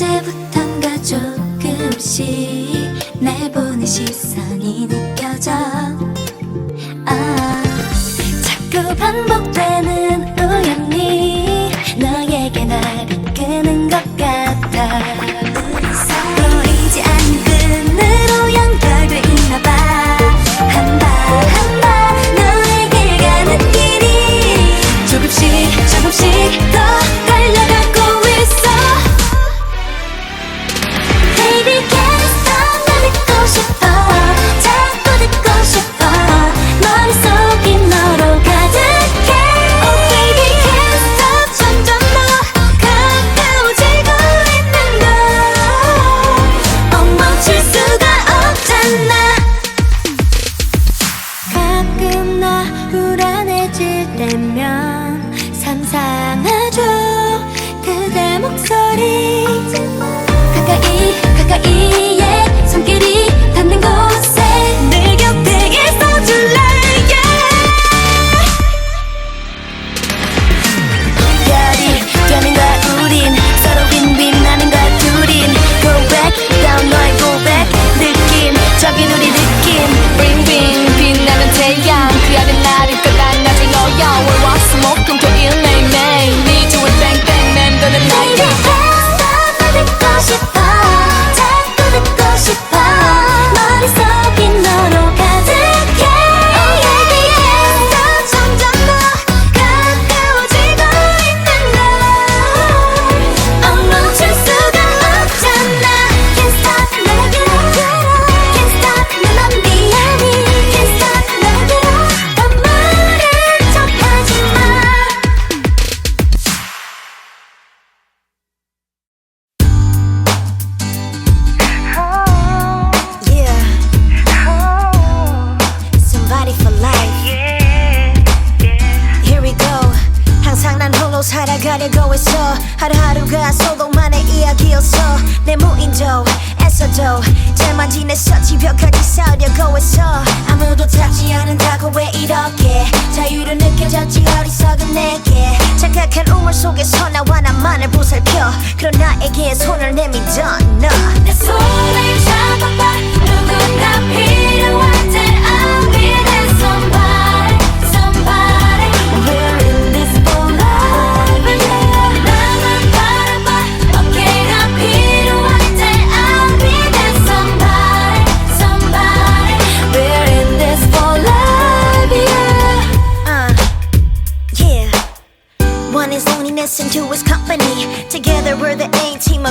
언제부턴가 조금씩 날 보는 시선이 느껴져. 아, 자꾸 반복되는 나가고 있어. 하루하루가 소동만의 이야기였어. 내 무인도 애써도 잘만 지냈어. 집벽까지 싸우려고 했어. 아무도 찾지 않는다고 왜 이렇게. 자유를 느껴졌지 어리석은 내게. 착각한 우물 속에서 나와 나만을 보살펴. 그런 나에게 손을 내밀던 너내 손을 잡아봐 누군가 필요한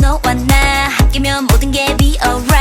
너와 나 함께면 모든 게 be alright